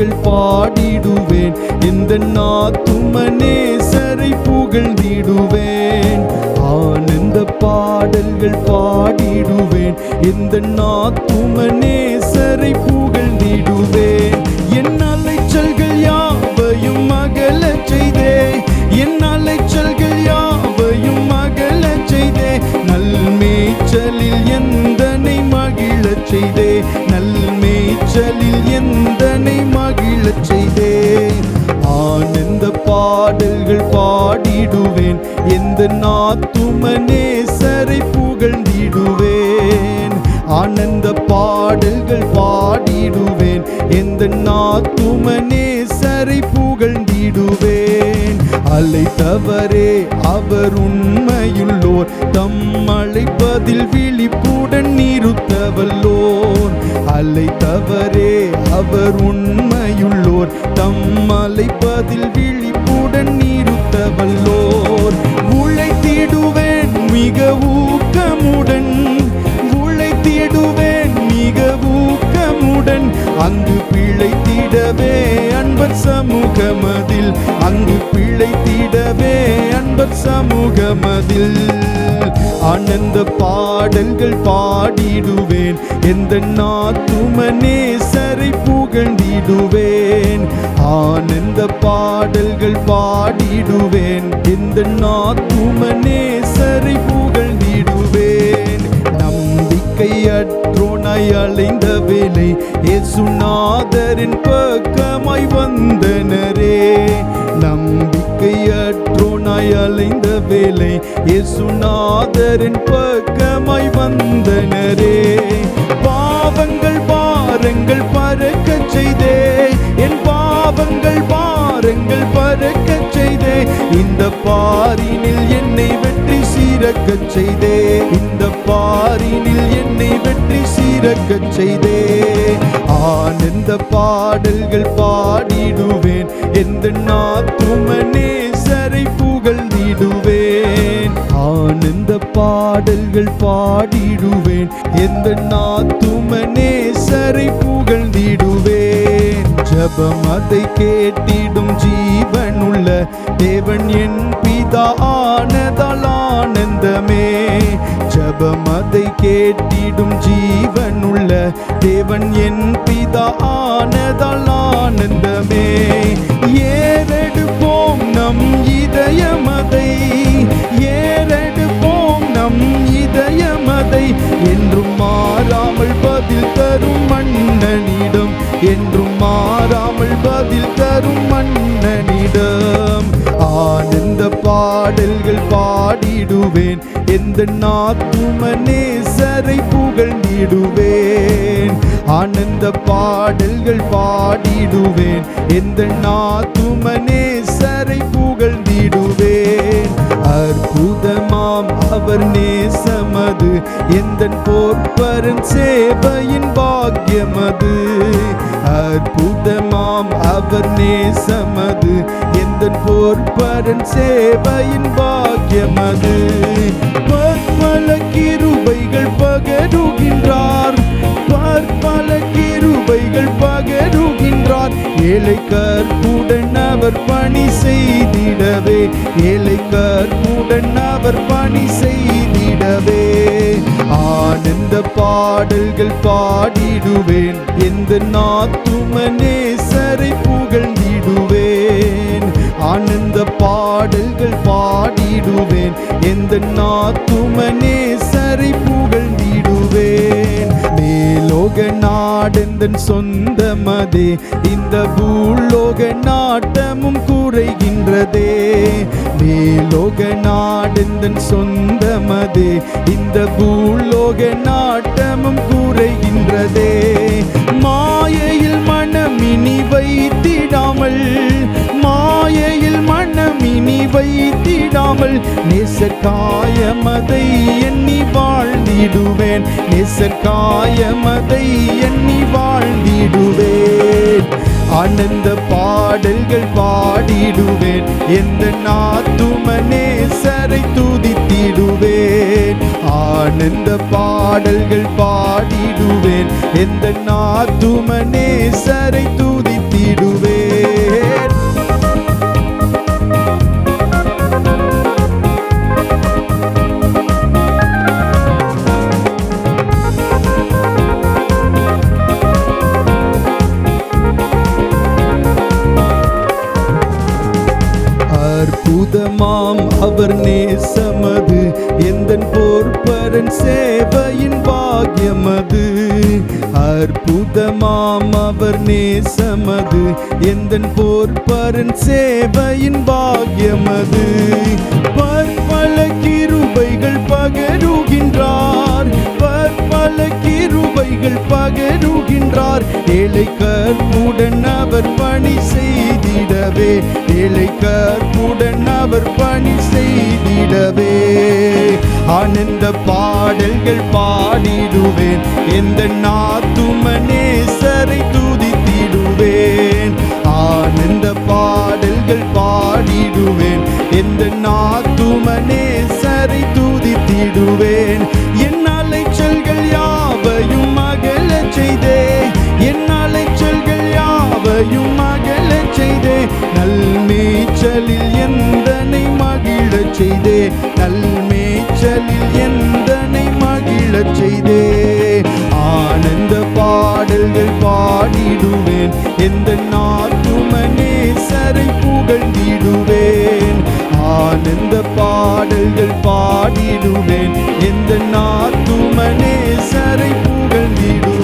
பாடல்கள் பாடிடுவேன். இந்த நாத்துமனேசரை புகழ்ந்திடுவேன். ஆனந்த பாடல்கள் பாடிடுவேன். இந்த நாத்துமனேசரை புகழ்ந்திடுவேன். என்ன பாடல்கள் பாடிடுவேன். எந்த நாத்துமனேசரை புகழ்ந்திடுவேன். ஆனந்த பாடல்கள் பாடிடுவேன். எந்த நாத்துமனேசரை புகழ்ந்திடுவேன். அழைத்தவரே அவர் உண்மையுள்ளோர். தம் அழைப்பதில் விழிப்புடன் நிறுத்தவல்லோர். அழைத்தவரே அவர் உண்மையுள்ளோர். தம் அழைப்பதில் விழி அங்கு பிழைத்திடவே அன்பர் சமூகமதில். அங்கு பிழைத்திடவே அன்பர் சமூகமதில். ஆனந்த பாடல்கள் பாடிடுவேன். எந்த நாத்துமனே சரை புகழ்ந்திடுவேன். ஆனந்த பாடல்கள் பாடிடுவேன். எந்த நாத்துமனே சரை புகழ்ந்திடுவேன். நம்பிக்கையற்ற நம்பிக்கையற்றோனாய் அலைந்த வேலை இயேசுநாதரின் பக்கமாய் வந்தனரே. நம்பிக்கையற்றோனாய் அலைந்த வேலை இயேசுநாதரின் பக்கமாய் வந்தனரே. பாவங்கள் பாருங்கள் பறக்க செய்தே. என் பாவங்கள் பாரங்கள் பறக்க செய்தே. இந்த பாரினில் என்னை வெற்றி சீரக்கச் செய்தே. சீரக்கச் செய்தே. ஆனந்த பாடல்கள் பாடிடுவேன். எந்த நாத்துமனேசரை புகழ்ந்திடுவேன். ஆனந்த பாடல்கள் பாடிடுவேன். எந்த நாத்துமனேசரை புகழ்ந்திடுவேன். ஜபம் அதை கேட்டிடும் ஜீவனுள்ள தேவன் என் பிதா ஜபம் அதை கேட்டிடும் ஜீவனுள்ள தேவன் என் பிதா ஆனதால் ஆனந்தமே. ஏறெடுப்போம் நம் இதயமதை ஏறெடுப்போம் நம் இதயமதை என்றும் மாறாமல் பதில் தரும் மன்னனிடம் என்றும் மாறாமல் பதில் தரும் மன்னனிடம். ஆனந்த பாடல்கள் பாடிடுவேன். எந்த நாத்தும நேசரை புகழ்ந்திடுவேன் ஆனந்த பாடல்கள் பாடிடுவேன். எந்த நாத்தும நேசரை புகழ்ந்திடுவேன் அற்புதமாம் அவர் நேசமது. எந்த போர்ப்பரன் சேவையின் பாக்கியமது. அற்புதமாம் அவர் நேசமது. எந்த போர்ப்பரன் சேவையின் பாக்கியமது. பற்பல கிருபைகள் பகருகின்றார். பற்பல கிருபைகள் பகருகின்றார். ஏழை அவர் பணி செய்திடவே. ஏழை அவர் பணி செய்திடவே. ஆனந்த பாடல்கள் பாடிடுவேன். எந்த நாத்துமனே சரை புகழ்ந்திடுவேன். ஆனந்த பாடல்கள் பாடிடுவேன். எந்த நாத்துமனே சரை புகழ்ந்திடுவேன். மேலோக நாடெந்தன் சொந்தமதே. இந்த பூலோக நாட்ட நாட்டமும் குறைகின்றதே. மேலோக நாடெந்தன் சொந்தமதே. இந்த பூலோக நாட்டமும் குறைகின்றதே. மாயையில் மனமினி வைத்திடாமல் மாயையில் மனமினி வைத்திடாமல் நேசக்காயமதை எண்ணி வாழ்ந்திடுவேன். நேசக்காயமதை எண்ணி வாழ்ந்திடுவேன். ஆனந்த பாடல்கள் பாடிடுவேன். எந்த நாத்துமனேசரை துதித்திடுவேன். ஆனந்த பாடல்கள் பாடிடுவேன். எந்த நாத்துமனேசரை துதி அற்புதமாம் அவர் நேசமது. எந்தன் போர்பரன் சேவையின் பாக்கியமது. அற்புதமாம் அவர் நேசமது. எந்தன் போர்பரன் சேவையின் பாக்கியமது. பற்பல கிருபைகள் பகருகின்றார். பற்பல கிருபைகள் பகருகின்றார். ஏழை கற்புடன் அவர் பணி செய்த செய்திடவே ஏழை கற்புடன் அவர் பணி செய்திடவே. ஆனந்த பாடல்கள் பாடிடுவேன் எந்த நாத்துமனே சரை துதித்திடுவேன். ஆனந்த பாடல்கள் பாடிடுவேன் எந்த நாத்துமனே சரை துதித்திடுவேன். நல்மேச்சலில் எந்தனை மகிழச் செய்தே? நல்மேச்சலில் எந்தனை மகிழச் செய்தே? ஆனந்த பாடல்கள் பாடிடுவேன். எந்த நாட்டுமனே சரை புகழ்ந்திடுவேன். ஆனந்த பாடல்கள் பாடிடுவேன். எந்த நாட்டுமனே சரை புகழ்ந்திடுவேன்.